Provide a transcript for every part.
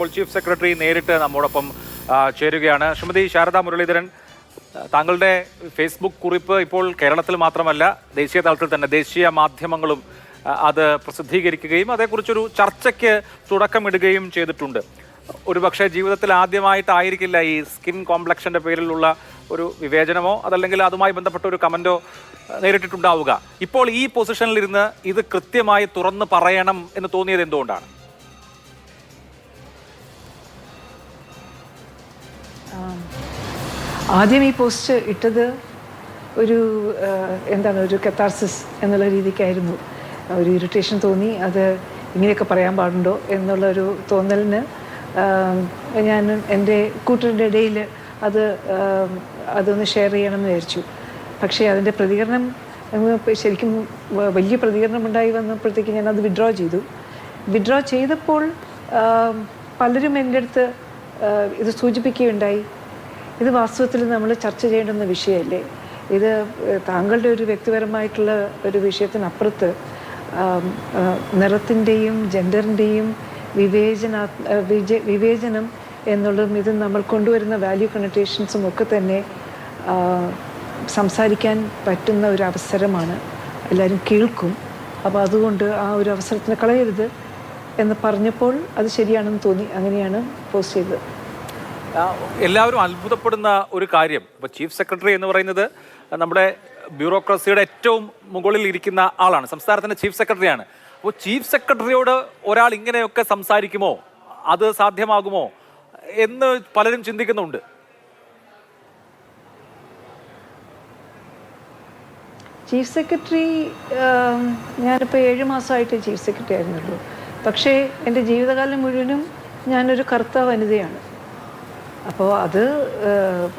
ഇപ്പോൾ chief secretary നേരിട്ട് നമ്മോടൊപ്പം ചേരുകയാണ്. ശ്രീമതി ശാരദ മുരളീധരൻ താങ്കളുടെ ഫേസ്ബുക്ക് കുറിപ്പ് ഇപ്പോൾ കേരളത്തിൽ മാത്രമല്ല ദേശീയ തലത്തിൽ തന്നെ ദേശീയ മാധ്യമങ്ങളും അത് പ്രസിദ്ധീകരിക്കുകയും അതേക്കുറിച്ചൊരു ചർച്ചയ്ക്ക് തുടക്കമിടുകയും ചെയ്തിട്ടുണ്ട്. ഒരുപക്ഷെ ജീവിതത്തിൽ ആദ്യമായിട്ടായിരിക്കില്ല ഈ സ്കിൻ കോംപ്ലക്ഷന്റെ പേരിലുള്ള ഒരു വിവേചനമോ അതല്ലെങ്കിൽ അതുമായി ബന്ധപ്പെട്ട ഒരു കമന്റോ നേരിട്ടിട്ടുണ്ടാവുക. ഇപ്പോൾ ഈ പൊസിഷനിലിരുന്ന് ഇത് കൃത്യമായി തുറന്ന് പറയണം എന്ന് തോന്നിയത് എന്തുകൊണ്ടാണ്? ആദ്യം ഈ പോസ്റ്റ് ഇട്ടത് ഒരു എന്താണ് ഒരു കത്താർസിസ് എന്നുള്ള രീതിക്കായിരുന്നു. ഒരു ഇറിറ്റേഷൻ തോന്നി അത് ഇങ്ങനെയൊക്കെ പറയാൻ പാടുണ്ടോ എന്നുള്ള ഒരു തോന്നലിന് ഞാൻ എന്റെ കൂട്ടരുടെ ഇടയിൽ അത് അതൊന്ന് ഷെയർ ചെയ്യണമെന്ന് വിചാരിച്ചു. പക്ഷേ അതിന്റെ പ്രതികരണം ശരിക്കും വലിയ പ്രതികരണം ഉണ്ടായി വന്നപ്പോഴത്തേക്ക് ഞാൻ അത് വിഡ്രോ ചെയ്തു. വിഡ്രോ ചെയ്തപ്പോൾ പലരും എന്റെ അടുത്ത് ഇത് സൂചിപ്പിക്കുകയുണ്ടായി. ഇത് വാസ്തവത്തിൽ നമ്മൾ ചർച്ച ചെയ്യേണ്ടുന്ന വിഷയമല്ലേ? ഇത് താങ്കളുടെ ഒരു വ്യക്തിപരമായിട്ടുള്ള ഒരു വിഷയത്തിനപ്പുറത്ത് നിറത്തിന്റെയും ജെൻഡറിന്റെയും വിവേചന വിവേചനം എന്നുള്ളതും ഇത് നമ്മൾ കൊണ്ടുവരുന്ന വാല്യൂ കണക്ടേഷൻസും ഒക്കെ തന്നെ സംസാരിക്കാൻ പറ്റുന്ന ഒരു അവസരമാണ്. എല്ലാവരും കേൾക്കും. അപ്പോൾ അതുകൊണ്ട് ആ ഒരു അവസരത്തിന് കളയരുത് എന്ന് പറഞ്ഞപ്പോൾ അത് ശരിയാണെന്ന് തോന്നി. അങ്ങനെയാണ് പോസ്റ്റ് ചെയ്തത്. എല്ലാവരും അത്ഭുതപ്പെടുന്ന ഒരു കാര്യം. ഇപ്പോൾ ചീഫ് സെക്രട്ടറി എന്ന് പറയുന്നത് നമ്മുടെ ബ്യൂറോക്രസിയുടെ ഏറ്റവും മുകളിൽ ഇരിക്കുന്ന ആളാണ്. സംസ്ഥാനത്തിന്റെ ചീഫ് സെക്രട്ടറിയാണ്. അപ്പോൾ ചീഫ് സെക്രട്ടറിയോട് ഒരാൾ ഇങ്ങനെയൊക്കെ സംസാരിക്കുമോ? അത് സാധ്യമാകുമോ? എന്ന് പലരും ചിന്തിക്കുന്നുണ്ട്. ചീഫ് സെക്രട്ടറി ഞാനിപ്പോൾ ഏഴ് മാസമായിട്ട് ചീഫ് സെക്രട്ടറി ആയിരുന്നുള്ളൂ. പക്ഷേ എന്റെ ജീവിതകാലം മുഴുവനും ഞാനൊരു കറുത്ത വനിതയാണ് അപ്പോൾ അത്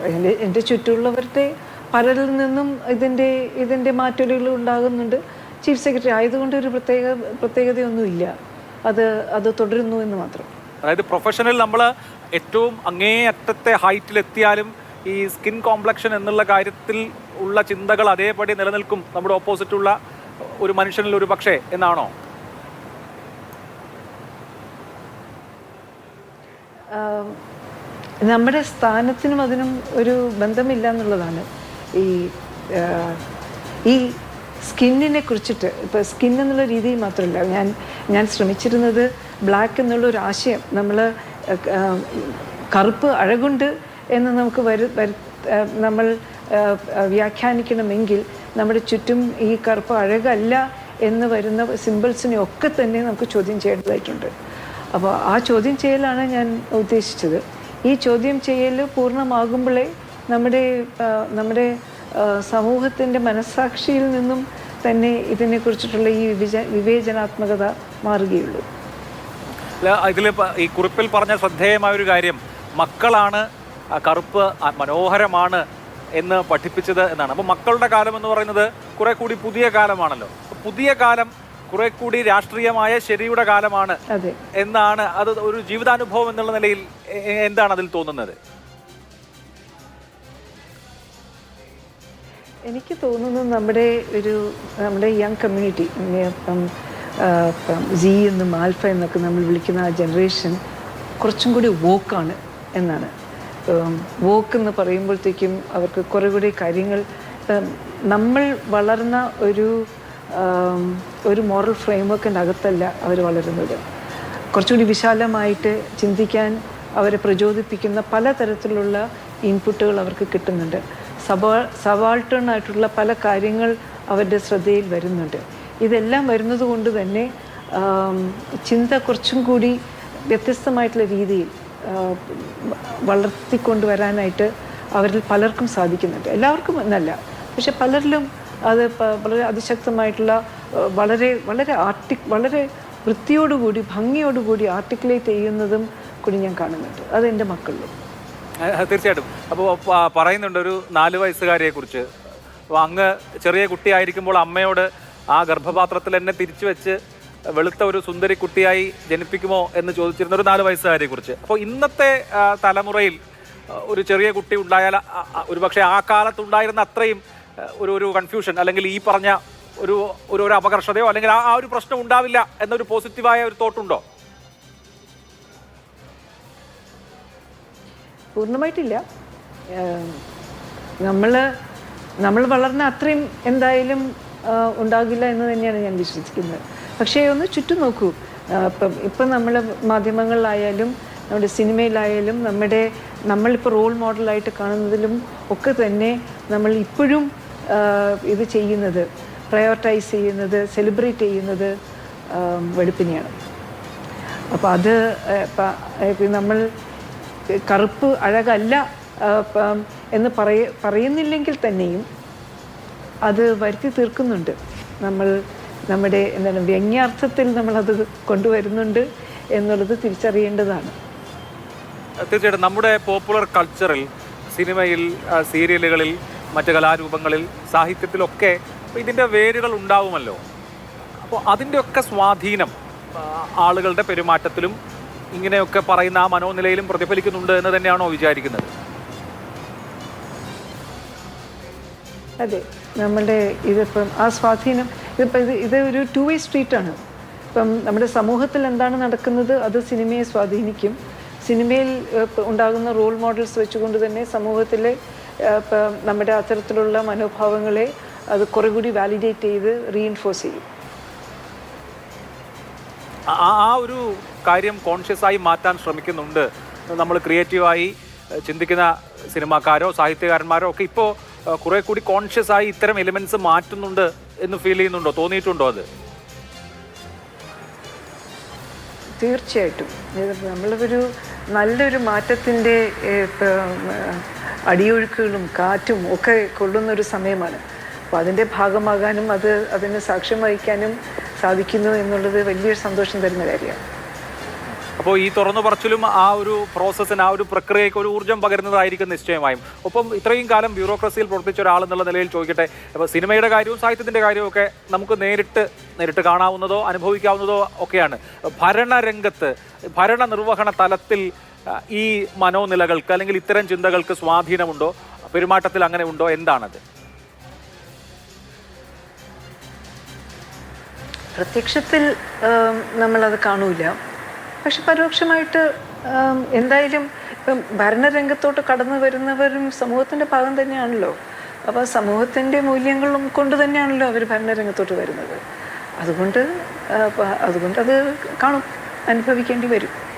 എന്റെ എന്റെ ചുറ്റുമുള്ളവരുടെ പലരിൽ നിന്നും ഇതിന്റെ ഇതിന്റെ മാറ്റലുകൾ ഉണ്ടാകുന്നുണ്ട്. ചീഫ് സെക്രട്ടറി ആയതുകൊണ്ട് ഒരു പ്രത്യേക പ്രത്യേകതയൊന്നുമില്ല. അത് അത് തുടരുന്നു എന്ന് മാത്രം. അതായത് പ്രൊഫഷണൽ നമ്മൾ ഏറ്റവും അങ്ങേയറ്റത്തെ ഹൈറ്റിൽ എത്തിയാലും ഈ സ്കിൻ കോംപ്ലക്ഷൻ എന്നുള്ള കാര്യത്തിൽ ഉള്ള ചിന്തകൾ അതേപടി നിലനിൽക്കും. നമ്മുടെ ഓപ്പോസിറ്റുള്ള ഒരു മനുഷ്യനിൽ ഒരു പക്ഷേ എന്നാണോ? ആഹ് നമ്മുടെ സ്ഥാനത്തിനും അതിനും ഒരു ബന്ധമില്ല എന്നുള്ളതാണ്. ഈ ഈ സ്കിന്നിനെ കുറിച്ചിട്ട് ഇപ്പോൾ സ്കിൻ എന്നുള്ള രീതിയിൽ മാത്രമല്ല ഞാൻ ഞാൻ ശ്രമിച്ചിരുന്നത് ബ്ലാക്ക് എന്നുള്ള ഒരു ആശയം. നമ്മൾ കറുപ്പ് അഴകുണ്ട് എന്ന് നമുക്ക് വരു നമ്മൾ വ്യാഖ്യാനിക്കണമെങ്കിൽ നമ്മുടെ ചുറ്റും ഈ കറുപ്പ് അഴകല്ല എന്ന് വരുന്ന സിമ്പിൾസിനെ ഒക്കെ തന്നെ നമുക്ക് ചോദ്യം ചെയ്യേണ്ടതായിട്ടുണ്ട്. അപ്പോൾ ആ ചോദ്യം ചെയ്യലാണ് ഞാൻ ഉദ്ദേശിച്ചത്. ഈ ചോദ്യം ചെയ്യൽ പൂർണമാകുമ്പോഴേ നമ്മുടെ നമ്മുടെ സമൂഹത്തിന്റെ മനസ്സാക്ഷിയിൽ നിന്നും തന്നെ ഇതിനെക്കുറിച്ചിട്ടുള്ള ഈ വിവേച വിവേചനാത്മകത മാറുകയുള്ളൂ. ഇതിൽ ഈ കുറിപ്പിൽ പറഞ്ഞ ശ്രദ്ധേയമായ ഒരു കാര്യം മക്കളാണ് കറുപ്പ് മനോഹരമാണ് എന്ന് പഠിപ്പിച്ചത് എന്നാണ്. അപ്പോൾ മക്കളുടെ കാലം എന്ന് പറയുന്നത് കുറെ കൂടി പുതിയ കാലമാണല്ലോ. പുതിയ കാലം കുറെ കൂടി രാഷ്ട്രീയമായ ശരിയുടെ കാലമാണ് എന്നാണ് അത് ഒരു ജീവിതാനുഭവം എന്നുള്ള നിലയിൽ എന്താണ് അതിൽ തോന്നുന്നത്? എനിക്ക് തോന്നുന്നത് നമ്മുടെ ഒരു നമ്മുടെ യങ് കമ്മ്യൂണിറ്റി ഇപ്പം ജി എന്നും ആൽഫ എന്നൊക്കെ നമ്മൾ വിളിക്കുന്ന ആ ജനറേഷൻ കുറച്ചും കൂടി വോക്കാണ് എന്നാണ്. വോക്ക് എന്ന് പറയുമ്പോഴത്തേക്കും അവർക്ക് കുറേ കൂടി കാര്യങ്ങൾ നമ്മൾ വളർന്ന ഒരു ഒരു മോറൽ ഫ്രെയിംവർക്കിന്റെ അകത്തല്ല അവർ വളരുന്നത്. കുറച്ചുകൂടി വിശാലമായിട്ട് ചിന്തിക്കാൻ അവരെ പ്രചോദിപ്പിക്കുന്ന പലതരത്തിലുള്ള ഇൻപുട്ടുകൾ അവർക്ക് കിട്ടുന്നുണ്ട്. സബാ സവാൾട്ടേണായിട്ടുള്ള പല കാര്യങ്ങൾ അവരുടെ ശ്രദ്ധയിൽ വരുന്നുണ്ട്. ഇതെല്ലാം വരുന്നത് കൊണ്ട് തന്നെ ചിന്ത കുറച്ചും കൂടി വ്യത്യസ്തമായിട്ടുള്ള രീതിയിൽ വളർത്തിക്കൊണ്ടുവരാനായിട്ട് അവരിൽ പലർക്കും സാധിക്കുന്നുണ്ട്. എല്ലാവർക്കും എന്നല്ല പക്ഷെ പലരിലും അത് വളരെ അതിശക്തമായിട്ടുള്ള വളരെ വളരെ ആർട്ടി വളരെ വൃത്തിയോടുകൂടി ഭംഗിയോടുകൂടി ആർട്ടിക്കുലേറ്റ് ചെയ്യുന്നതും കൂടി ഞാൻ കാണുന്നുണ്ട്. അത് എന്റെ മക്കളിലും. തീർച്ചയായിട്ടും. അപ്പോൾ പറയുന്നുണ്ട് ഒരു നാല് വയസ്സുകാരിയെ കുറിച്ച് അപ്പോൾ അങ്ങ് ചെറിയ കുട്ടിയായിരിക്കുമ്പോൾ അമ്മയോട് ആ ഗർഭപാത്രത്തിൽ എന്നെ തിരിച്ചു വെച്ച് വെളുത്ത ഒരു സുന്ദരി കുട്ടിയായി ജനിപ്പിക്കുമോ എന്ന് ചോദിച്ചിരുന്ന ഒരു നാല് വയസ്സുകാരിയെ കുറിച്ച് അപ്പോൾ ഇന്നത്തെ തലമുറയിൽ ഒരു ചെറിയ കുട്ടി ഉണ്ടായാൽ ഒരുപക്ഷെ ആ കാലത്തുണ്ടായിരുന്ന അത്രയും ഒരു ഒരു കൺഫ്യൂഷൻ അല്ലെങ്കിൽ ഈ പറഞ്ഞ ഒരു ഒരു ഒരു അപകർഷതയോ അല്ലെങ്കിൽ ആ ഒരു പ്രശ്നം ഉണ്ടാവില്ല എന്നൊരു പോസിറ്റീവായ ഒരു തോട്ടുണ്ടോ പൂർണമായിട്ടില്ല. നമ്മൾ നമ്മൾ വളർന്ന അത്രയും എന്തായാലും ഉണ്ടാകില്ല എന്ന് തന്നെയാണ് ഞാൻ വിശ്വസിക്കുന്നത്. പക്ഷേ ഒന്ന് ചുറ്റും നോക്കൂ. ഇപ്പം ഇപ്പം നമ്മൾ മാധ്യമങ്ങളിലായാലും നമ്മുടെ സിനിമയിലായാലും നമ്മുടെ നമ്മളിപ്പോൾ റോൾ മോഡലായിട്ട് കാണുന്നതിലും ഒക്കെ തന്നെ നമ്മൾ ഇപ്പോഴും ഇത് ചെയ്യുന്നത് പ്രയോറിറ്റൈസ് ചെയ്യുന്നത് സെലിബ്രേറ്റ് ചെയ്യുന്നത് വെളുപ്പിനെയാണ്. അപ്പോൾ അത് നമ്മൾ കറുപ്പ് അഴകല്ല എന്ന് പറയ പറയുന്നില്ലെങ്കിൽ തന്നെയും അത് വരുത്തി തീർക്കുന്നുണ്ട്. നമ്മൾ നമ്മുടെ എന്താണ് വ്യംഗ്യാർത്ഥത്തിൽ നമ്മളത് കൊണ്ടുവരുന്നുണ്ട് എന്നുള്ളത് തിരിച്ചറിയേണ്ടതാണ്. തീർച്ചയായിട്ടും നമ്മുടെ പോപ്പുലർ കൾച്ചറിൽ സിനിമയിൽ സീരിയലുകളിൽ മറ്റ് കലാരൂപങ്ങളിൽ സാഹിത്യത്തിലൊക്കെ ഇതിന്റെ വേരുകൾ ഉണ്ടാവുമല്ലോ. അപ്പോൾ അതിന്റെയൊക്കെ സ്വാധീനം ആളുകളുടെ പെരുമാറ്റത്തിലും ഇങ്ങനെയൊക്കെ പറയുന്ന ആ മനോനിലയിലും പ്രതിഫലിക്കുന്നുണ്ട് എന്ന് തന്നെയാണോ വിചാരിക്കുന്നത്? അതെ നമ്മുടെ ഇതിപ്പം ആ സ്വാധീനം ഇതിപ്പോൾ ഇത് ഇത് ഒരു ടു വേ സ്ട്രീറ്റാണ് ഇപ്പം നമ്മുടെ സമൂഹത്തിൽ എന്താണ് നടക്കുന്നത് അത് സിനിമയെ സ്വാധീനിക്കും. സിനിമയിൽ ഉണ്ടാകുന്ന റോൾ മോഡൽസ് വെച്ചുകൊണ്ട് തന്നെ സമൂഹത്തിലെ ഇപ്പം നമ്മുടെ അത്തരത്തിലുള്ള മനോഭാവങ്ങളെ അത് കുറേ കൂടി വാലിഡേറ്റ് ചെയ്ത് റീഇൻഫോഴ്സ് ചെയ്യും. ആ- ഒരു കാര്യം കോൺഷ്യസ് ആയി മാറ്റാൻ ശ്രമിക്കുന്നുണ്ട്. നമ്മൾ ക്രിയേറ്റീവായി ചിന്തിക്കുന്ന സിനിമാക്കാരോ സാഹിത്യകാരന്മാരോ ഒക്കെ ഇപ്പോൾ കുറെ കൂടി കോൺഷ്യസ് ആയി ഇത്തരം എലിമെന്റ്സ് മാറ്റുന്നുണ്ട് എന്ന് ഫീൽ ചെയ്യുന്നുണ്ടോ? തോന്നിയിട്ടുണ്ടോ അത്? തീർച്ചയായിട്ടും. നമ്മളൊരു നല്ലൊരു മാറ്റത്തിന്റെ അടിയൊഴുക്കുകളും കാറ്റും ഒക്കെ കൊള്ളുന്ന ഒരു സമയമാണ്. അപ്പോൾ അതിന്റെ ഭാഗമാകാനും അത് അതിന് സാക്ഷ്യം വഹിക്കാനും സാധിക്കുന്നു എന്നുള്ളത് വലിയൊരു സന്തോഷം തരുന്ന കാര്യമാണ്. അപ്പോൾ ഈ തുറന്നു പറച്ചിലും ആ ഒരു പ്രോസസ്സിന് ആ ഒരു പ്രക്രിയയ്ക്ക് ഒരു ഊർജം പകരുന്നതായിരിക്കും നിശ്ചയമായും. ഒപ്പം ഇത്രയും കാലം ബ്യൂറോക്രസിയിൽ പ്രവർത്തിച്ച ഒരാൾ എന്നുള്ള നിലയിൽ ചോദിക്കട്ടെ അപ്പോൾ സിനിമയുടെ കാര്യവും സാഹിത്യത്തിന്റെ കാര്യവും ഒക്കെ നമുക്ക് നേരിട്ട് നേരിട്ട് കാണാവുന്നതോ അനുഭവിക്കാവുന്നതോ ഒക്കെയാണ്. ഭരണരംഗത്ത് ഭരണ നിർവഹണ തലത്തിൽ ഈ മനോനിലകൾക്ക് അല്ലെങ്കിൽ ഇത്തരം ചിന്തകൾക്ക് സ്വാധീനമുണ്ടോ? പെരുമാറ്റത്തിൽ അങ്ങനെ ഉണ്ടോ? എന്താണത്? പ്രത്യക്ഷത്തിൽ നമ്മളത് കാണൂല. പക്ഷെ പരോക്ഷമായിട്ട് എന്തായാലും ഇപ്പം ഭരണരംഗത്തോട്ട് കടന്നു വരുന്നവരും സമൂഹത്തിന്റെ ഭാഗം തന്നെയാണല്ലോ. അപ്പോൾ സമൂഹത്തിന്റെ മൂല്യങ്ങളും കൊണ്ട് തന്നെയാണല്ലോ അവർ ഭരണരംഗത്തോട്ട് വരുന്നത്. അതുകൊണ്ട് അതുകൊണ്ട് അത് കാണും അനുഭവിക്കേണ്ടി വരും.